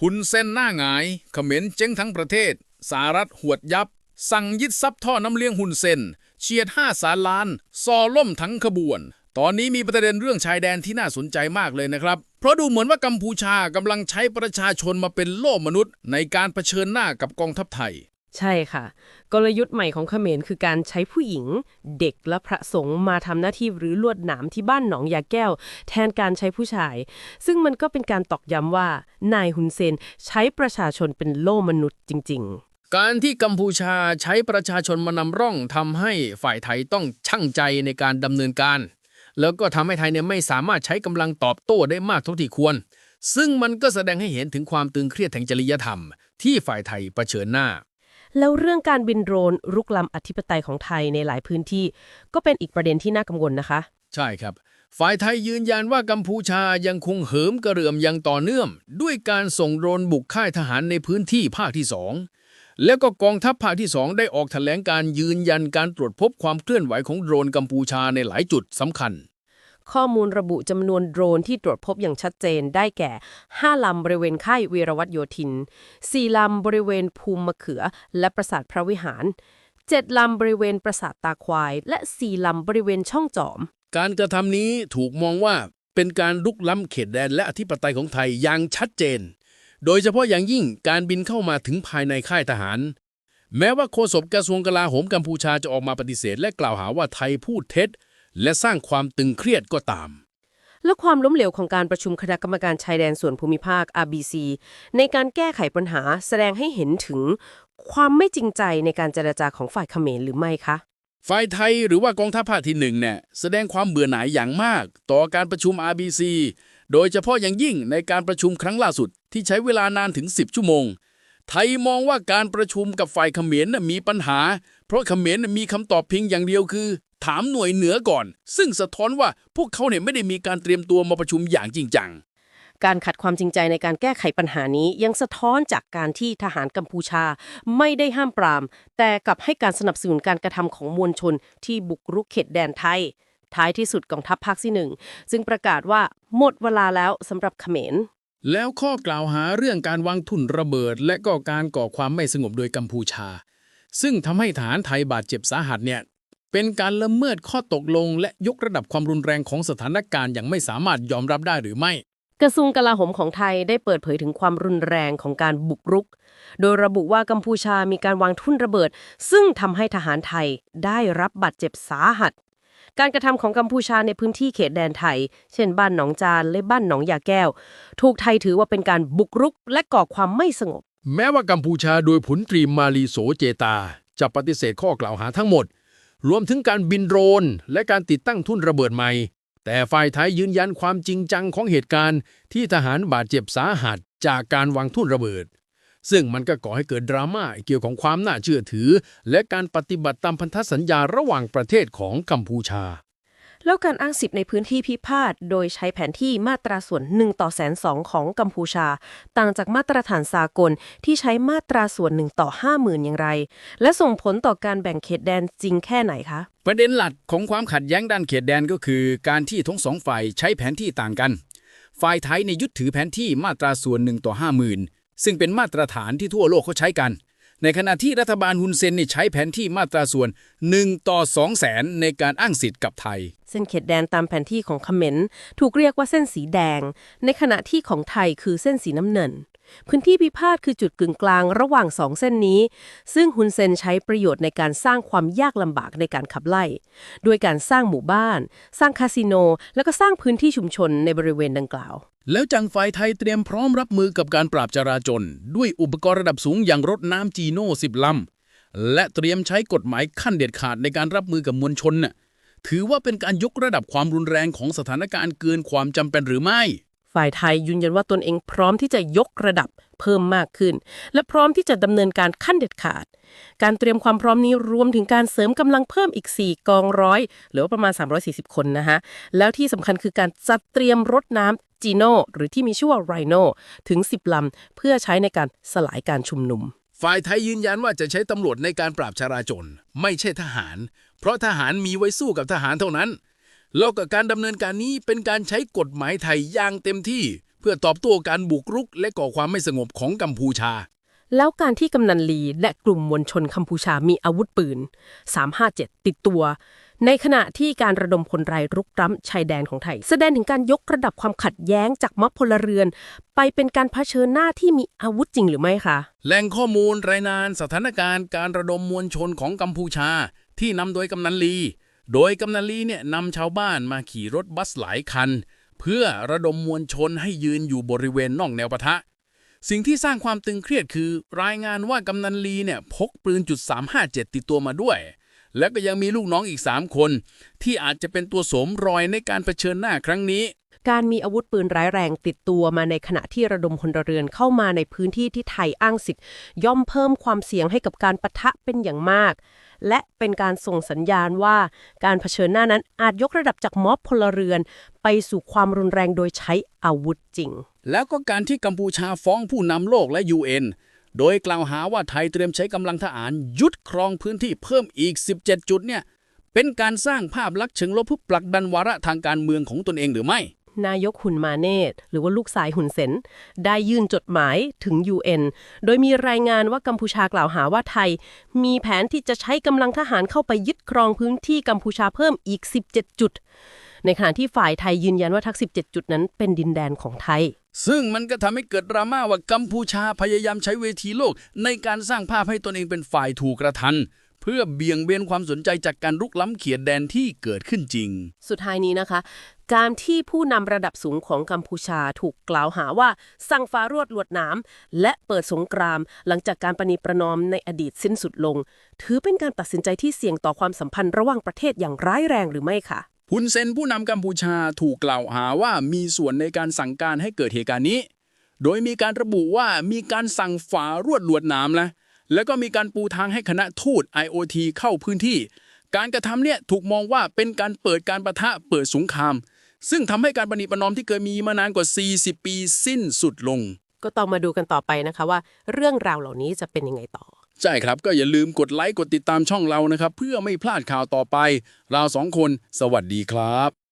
หุนเส้นหน้าหงายเขมรเจ๊งทั้งประเทศสหรัฐหวดยับ สั่งยึดทรัพย์ท่อน้ำเลี้ยงหุนเซนเฉียดห้าแสนล้าน ซอล่มทั้งขบวน ตอนนี้มีประเด็นเรื่องชายแดนที่น่าสนใจมากเลยนะครับ เพราะดูเหมือนว่ากัมพูชากำลังใช้ประชาชนมาเป็นโล่มนุษย์ ในการเผชิญหน้ากับกองทัพไทย ใช่ค่ะ กลยุทธ์ใหม่ของเขมรคือการใช้ผู้หญิง เด็กและพระสงฆ์มาทำหน้าที่หรือลวดหนามที่บ้านหนองยาแก้ว แทนการใช้ผู้ชาย ซึ่งมันก็เป็นการตอกย้ำว่านายฮุนเซนใช้ประชาชนเป็นโล่มนุษย์จริงการที่กัมพูชาใช้ประชาชนมานำร่องทำให้ฝ่ายไทยต้องชั่งใจในการดำเนินการ แล้วก็ทำให้ไทยเนี่ยไม่สามารถใช้กำลังตอบโต้ได้มากเท่าที่ควร ซึ่งมันก็แสดงให้เห็นถึงความตึงเครียดทางจริยธรรม ที่ฝ่ายไทยเผชิญหน้า แล้วเรื่องการบินโดรนรุกล้ำอธิปไตยของไทยในหลายพื้นที่ ก็เป็นอีกประเด็นที่น่ากังวลนะคะ ใช่ครับ ฝ่ายไทยยืนยันว่ากัมพูชายังคงเหิมกระเรื่อมอย่างต่อเนื่อง ด้วยการส่งโดรนบุกค่ายทหารในพื้นที่ภาคที่สองแล้วก็กองทัพภาคที่สองได้ออกแถลงการยืนยันการตรวจพบความเคลื่อนไหวของโดรนกัมพูชาในหลายจุดสำคัญ ข้อมูลระบุจำนวนโดรนที่ตรวจพบอย่างชัดเจนได้แก่ 5 ลำบริเวณค่ายวีรวัตโยธิน 4 ลำบริเวณภูมิมะเขือ และปราสาทพระวิหาร 7 ลำบริเวณปราสาทตาควาย และ 4 ลำบริเวณช่องจอม การกระทำนี้ถูกมองว่าเป็นการลุกล้ำเขตแดนและอธิปไตยของไทยอย่างชัดเจน โดยเฉพาะอย่างยิ่งการบินเข้ามาถึงภายในค่ายทหาร แม้ว่าโฆษกกระทรวงกลาโหมกัมพูชาจะออกมาปฏิเสธและกล่าวหาว่าไทยพูดเท็จ และสร้างความตึงเครียดก็ตาม และความล้มเหลวของการประชุมคณะกรรมการชายแดนส่วนภูมิภาค RBC ในการแก้ไขปัญหาแสดงให้เห็นถึงความไม่จริงใจในการเจรจาของฝ่ายเขมรหรือไม่คะฝ่ายไทยหรือว่ากองทัพภาคที่หนึ่งเนี่ยแสดงความเบื่อหน่ายอย่างมาก ต่อการประชุม RBC โดยเฉพาะอย่างยิ่งในการประชุมครั้งล่าสุดที่ใช้เวลานานถึง 10 ชั่วโมง ไทยมองว่าการประชุมกับฝ่ายเขมรน่ะมีปัญหา เพราะเขมรน่ะมีคำตอบเพียงอย่างเดียวคือ ถามหน่วยเหนือก่อน ซึ่งสะท้อนว่าพวกเขาเนี่ยไม่ได้มีการเตรียมตัวมาประชุมอย่างจริงจังการขัดความจริงใจในการแก้ไขปัญหานี้ยังสะท้อนจากการที่ทหารกัมพูชาไม่ได้ห้ามปราม แต่กลับให้การสนับสนุนการกระทำของมวลชนที่บุกรุกเขตแดนไทย ท้ายที่สุดกองทัพภาคที่หนึ่งซึ่งประกาศว่าหมดเวลาแล้วสำหรับเขมร แล้วข้อกล่าวหาเรื่องการวางทุนระเบิด และก็การก่อความไม่สงบโดยกัมพูชา ซึ่งทำให้ฐานไทยบาดเจ็บสาหัสเนี่ย เป็นการละเมิดข้อตกลง และยกระดับความรุนแรงของสถานการณ์อย่างไม่สามารถยอมรับได้หรือไม่ กระทรวงกลาโหมของไทยได้เปิดเผยถึงความรุนแรงของการบุกรุก โดยระบุว่ากัมพูชามีการวางทุ่นระเบิด ซึ่งทำให้ทหารไทยได้รับบาดเจ็บสาหัสการกระทำของกัมพูชาในพื้นที่เขตแดนไทย เช่นบ้านหนองจานและบ้านหนองยาแก้ว ถูกไทยถือว่าเป็นการบุกรุกและก่อความไม่สงบ แม้ว่ากัมพูชาโดยผลตรีมาลีโสเจตา จะปฏิเสธข้อกล่าวหาทั้งหมด รวมถึงการบินโดรน และการติดตั้งทุ่นระเบิดใหม่ แต่ฝ่ายไทยยืนยันความจริงจังของเหตุการณ์ ที่ทหารบาดเจ็บสาหัสจากการวางทุ่นระเบิด ซึ่งมันก็ก่อให้เกิดดราม่าเกี่ยวของความน่าเชื่อถือ และการปฏิบัติตามพันธสัญญาระหว่างประเทศของกัมพูชา แล้วการอ้างสิทธิ์ในพื้นที่พิพาท โดยใช้แผนที่มาตราส่วน1ต่อแสนสองของกัมพูชา ต่างจากมาตรฐานสากลที่ใช้มาตราส่วน1ต่อ50,000อย่างไร และส่งผลต่อการแบ่งเขตแดนจริงแค่ไหนคะ ประเด็นหลักของความขัดแย้งด้านเขตแดนก็คือ การที่ทั้งสองฝ่ายใช้แผนที่ต่างกัน ฝ่ายไทยในยยึดถือแผนที่มาตราส่วน1ต่อ50,000ซึ่งเป็นมาตรฐานที่ทั่วโลกเขาใช้กัน ในขณะที่รัฐบาลฮุนเซนนี่ใช้แผนที่มาตราส่วน 1 ต่อ 2 แสนในการอ้างสิทธิ์กับไทย เส้นเขตแดนตามแผนที่ของเขมรถูกเรียกว่าเส้นสีแดง ในขณะที่ของไทยคือเส้นสีน้ำเงิน พื้นที่พิพาทคือจุดกึ่งกลางระหว่างสองเส้นนี้ ซึ่งฮุนเซนใช้ประโยชน์ในการสร้างความยากลำบากในการขับไล่ ด้วยการสร้างหมู่บ้าน สร้างคาสิโน แล้วก็สร้างพื้นที่ชุมชนในบริเวณดังกล่าว แล้วจังฝ่ายไทยเตรียมพร้อมรับมือกับการปราบจราจน ด้วยอุปกรณ์ระดับสูงอย่างรถน้ำจีโน่สิบลำและเตรียมใช้กฎหมายขั้นเด็ดขาดในการรับมือกับมวลชนน่ะถือว่าเป็นการยกระดับความรุนแรงของสถานการณ์เกินความจำเป็นหรือไม่ ฝ่ายไทยยืนยันว่าตนเองพร้อมที่จะยกระดับเพิ่มมากขึ้น และพร้อมที่จะดำเนินการขั้นเด็ดขาด การเตรียมความพร้อมนี้รวมถึงการเสริมกำลังเพิ่มอีก 4 กองร้อย หรือว่าประมาณ 340 คนนะฮะแล้วที่สำคัญคือการจัดเตรียมรถน้ำจีโน่หรือที่มีชื่อว่าไรโนถึง 10 ลำ เพื่อใช้ในการสลายการชุมนุม ฝ่ายไทยยืนยันว่าจะใช้ตำรวจในการปราบจราจน ไม่ใช่ทหาร เพราะทหารมีไว้สู้กับทหารเท่านั้น แล้วกับการดำเนินการนี้เป็นการใช้กฎหมายไทยอย่างเต็มที่พื่อตอบโต้การบุกรุก และก่อความไม่สงบของกัมพูชา แล้วการที่กำนันลีและกลุ่มมวลชนกัมพูชามีอาวุธปืน 357 ติดตัว ในขณะที่การระดมพลรายรุกร้ำชายแดนของไทย แสดงถึงการยกระดับความขัดแย้งจากม็อบพลเรือน ไปเป็นการเผชิญหน้าที่มีอาวุธจริงหรือไม่คะแหล่งข้อมูลรายงานสถานการณ์การระดมมวลชนของกัมพูชา ที่นำโดยกำนันลี โดยกำนันลีเนี่ยนำชาวบ้านมาขี่รถบัสหลายคัน เพื่อระดมมวลชนให้ยืนอยู่บริเวณนอกแนวปะทะ สิ่งที่สร้างความตึงเครียดคือ รายงานว่ากำนันลีเนี่ยพกปืนจุด357 ติดตัวมาด้วย และก็ยังมีลูกน้องอีก 3 คน ที่อาจจะเป็นตัวสมรอยในการเผชิญหน้าครั้งนี้ การมีอาวุธปืนร้ายแรงติดตัวมาในขณะที่ระดมพลเรือนเข้ามาในพื้นที่ที่ไทยอ้างสิทธิ์ ย่อมเพิ่มความเสี่ยงให้กับการปะทะเป็นอย่างมาก และเป็นการส่งสัญญาณว่าการเผชิญหน้านั้นอาจยกระดับจากม็อบพลเรือน ไปสู่ความรุนแรงโดยใช้อาวุธจริง แล้วก็การที่กัมพูชาฟ้องผู้นำโลกและ UN โดยกล่าวหาว่าไทยเตรียมใช้กำลังทหารยุดครองพื้นที่เพิ่มอีก 17 จุดเนี่ยเป็นการสร้างภาพลักษณ์เชิงลบเพื่อผลักดันวาระทางการเมืองของตนเองหรือไม่ นายกหุนมาเนตหรือว่าลูกสายหุนเซนได้ยื่นจดหมายถึง UN โดยมีรายงานว่ากัมพูชากล่าวหาว่าไทย มีแผนที่จะใช้กำลังทหารเข้าไปยึดครองพื้นที่กัมพูชาเพิ่มอีก 17 จุด ในขณะที่ฝ่ายไทยยืนยันว่าทั้ง 17 จุดนั้นเป็นดินแดนของไทย ซึ่งมันก็ทำให้เกิดดราม่าว่ากัมพูชาพยายามใช้เวทีโลก ในการสร้างภาพให้ตนเองเป็นฝ่ายถูกกระทัน เพื่อเบี่ยงเบนความสนใจจากการรุกล้ำเขียดแดนที่เกิดขึ้นจริง สุดท้ายนี้นะคะ การที่ผู้นำระดับสูงของกัมพูชาถูกกล่าวหาว่าสั่งฟ้ารวดลวดหน้ำและเปิดสงคราม หลังจากการประนีประนอมในอดีตสิ้นสุดลง ถือเป็นการตัดสินใจที่เสี่ยงต่อความสัมพันธ์ระหว่างประเทศอย่างร้ายแรงหรือไม่คะฮุนเซนผู้นำกัมพูชาถูกกล่าวหาว่ามีส่วนในการสั่งการให้เกิดเหตุการณ์นี้ โดยมีการระบุว่ามีการสั่งฝารวดลวดหน้ำนะ แล้วก็มีการปูทางให้คณะทูต IOT เข้าพื้นที่ การกระทำเนี่ยถูกมองว่าเป็นการเปิดการประทะเปิดสงคราม ซึ่งทำให้การประนีประนอมที่เคยมีมานานกว่า 40 ปีสิ้นสุดลง ก็ต้องมาดูกันต่อไปนะคะว่า เรื่องราวเหล่านี้จะเป็นยังไงต่อ ใช่ครับก็อย่าลืมกดไลค์กดติดตามช่องเรานะครับ เพื่อไม่พลาดข่าวต่อไป เราสองคน สวัสดีครับ